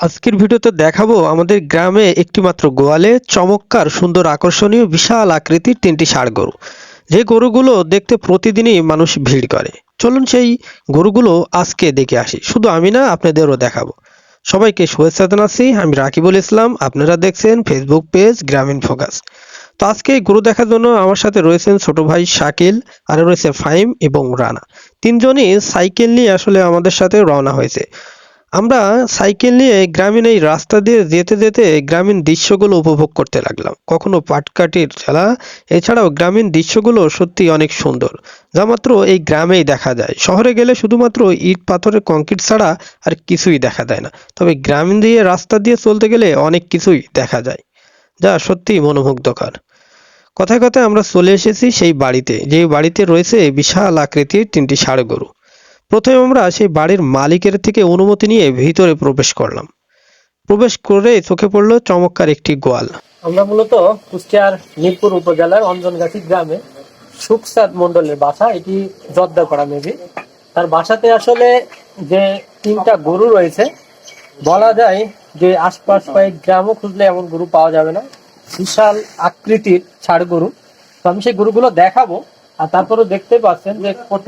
আজকের ভিডিওতে দেখাবো আমাদের গ্রামে একটিমাত্র গোয়ালে চমৎকার, সুন্দর, আকর্ষণীয়, বিশাল আকৃতির তিনটি ষাড় গরু। যে গরুগুলো দেখতে প্রতিদিনই মানুষ ভিড় করে। চলুন সেই গরুগুলো আজকে দেখে আসি। শুধু আমি না, আপনাদেরও দেখাবো। সবাইকে শুভেচ্ছা জানাচ্ছি। আমি রাকিবুল ইসলাম। আপনারা দেখছেন ফেসবুক পেজ গ্রামীণ ফোকাস তো আজকে গরু দেখার জন্য আমার সাথে রয়েছেন ছোট ভাই শাকিল আর রয়েছে ফাইম এবং রানা। তিনজনই সাইকেল নিয়ে আসলে আমাদের সাথে রওনা হয়েছে। আমরা সাইকেল নিয়ে গ্রামীণ এই রাস্তা দিয়ে যেতে যেতে গ্রামীণ দৃশ্যগুলো উপভোগ করতে লাগলাম। কখনো পাটকাঠির খেলা এছাড়াও গ্রামীণ দৃশ্যগুলো সত্যি অনেক সুন্দর। যা মাত্র এই গ্রামেই দেখা যায়। শহরে গেলে শুধুমাত্র ইট, পাথরের কংক্রিট ছাড়া আর কিছুই দেখা যায় না। তবে গ্রামীণ দিয়ে রাস্তা দিয়ে চলতে গেলে অনেক কিছুই দেখা যায়, যা সত্যি মনোমুগ্ধকর। কথায় কথায় আমরা চলে এসেছি সেই বাড়িতে। যে বাড়িতে রয়েছে বিশাল আকৃতির তিনটি ষাড় গরু প্রথমে আমরা সেই বাড়ির মালিকের থেকে অনুমতি নিয়ে ভিতরে প্রবেশ করলাম। প্রবেশ করে চোখে পড়ল চমৎকার একটি গোয়াল। আমরা মূলত কুষ্টিয়ার মিরপুর উপজেলার অঞ্জনগাছি গ্রামে সুখসাদ মন্ডলের বাসা, এটি জর্দাপাড়া মেবি। তার বাসাতে আসলে যে তিনটা গরু রয়েছে, বলা যায় যে আশপাশ কয়েক গ্রামও খুঁজলে এমন গরু পাওয়া যাবে না। বিশাল আকৃতির ছাড় গরু। তো আমি সেই গরুগুলো দেখাবো, আর তারপরে দেখতে পাচ্ছেন যে কত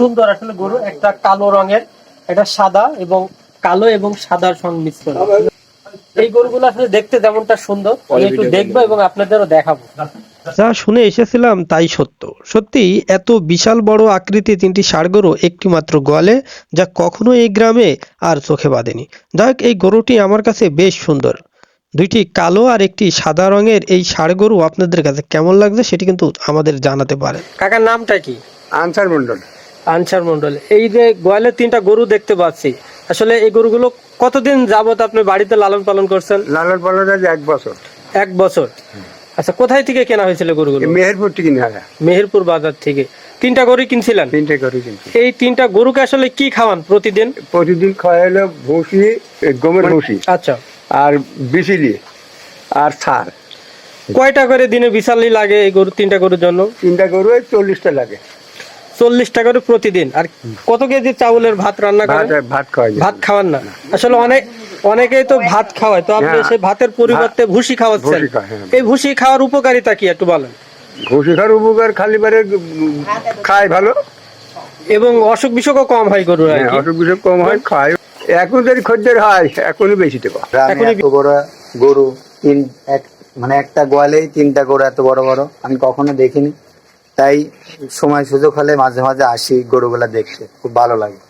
সুন্দর আসলে গরু একটা কালো রঙের একটা সাদা এবং কালো এবং সাদার সংমিশ্রণ। এই গরুগুলো আসলে দেখতে যেমনটা সুন্দর আমি একটু দেখব এবং আপনাদেরও দেখাবো। যা শুনে এসেছিলাম তাই সত্য। সত্যি এত বিশাল বড় আকৃতি তিনটি ষাড় গরু একটি মাত্র গোয়ালে যা কখনো এই গ্রামে আর চোখে বাঁধেনি। যাক এই গরুটি আমার কাছে বেশ সুন্দর। দুইটি কালো আর একটি সাদা রঙের এই ষাড় গরু আপনাদের কাছে কেমন লাগছে সেটি কিন্তু আমাদের জানাতে পারেন। কাকার নামটা কি? আনসার মন্ডল আনসার মন্ডল। এই যে গোয়ালের তিনটা গরু দেখতে পাচ্ছি আসলে এই গরুগুলো কতদিন যাবত আপনি বাড়িতে লালন পালন করছেন? লালন পালন আজ এক বছর। এক বছর। আচ্ছা কোথায় থেকে কেনা হয়েছিল গরুগুলো? মেহেরপুর থেকে নিয়ে মেহেরপুর বাজার থেকে। তিনটা গরু কিনছিলেন? তিনটে করে কিন্তু এই তিনটা গরুকে আসলে কি খাওয়ান প্রতিদিন? প্রতিদিন খাওয়া হলো ভুসি গমের ভুসি। আচ্ছা। আর বিচিলি আর সার। কয়টা করে দিনে বিশালি লাগে এই গরু তিনটা গরুর জন্য? তিনটা গরু চল্লিশটা লাগে। চল্লিশ টাকা করে প্রতিদিন। আর কত কেজি চাউলের ভাত রান্না ভাত করেন? ভাত খাওয়া ভাত খাওয়ান না। আসলে অনেক অনেকেই তো ভাত খাওয়ায়। তো আপনি হ্যাঁ। সেই ভাতের পরিবর্তে ভুসি খাওয়াচ্ছেন। হ্যাঁ। এই ভুসি খাওয়ার উপকারিতা কি একটু বলেন? ভুসি খাওয়ার উপকার খালি বারে খায় ভালো। এবং অসুখ বিসুখও কম হয় গরুর আর হ্যাঁ। অসুখ বিসুখ কম হয় খায়। এখন যদি খদ্দের হয় এখনই বেশি দেবো। বড় গরু তিন এক মানে একটা গোয়ালেই তিনটা গরু এত বড় বড় আমি কখনো দেখিনি। তাই সময় সুযোগ হলে মাঝে মাঝে আসি গরুগুলা দেখতে। খুব ভালো লাগে।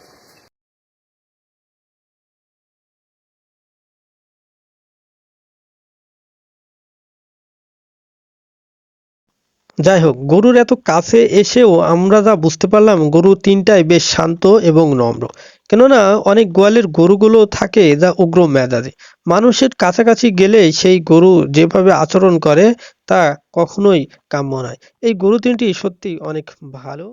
যাই হোক, গরুর এত কাছে এসেও আমরা যা বুঝতে পারলাম, গরু তিনটাই বেশ শান্ত এবং নম্র। কেননা অনেক গোয়ালের গরুগুলো থাকে যা উগ্র মেজাজে। মানুষের কাছাকাছি গেলে সেই গরু যেভাবে আচরণ করে তা কখনোই কাম্য নয়। এই গরু তিনটি সত্যি অনেক ভালো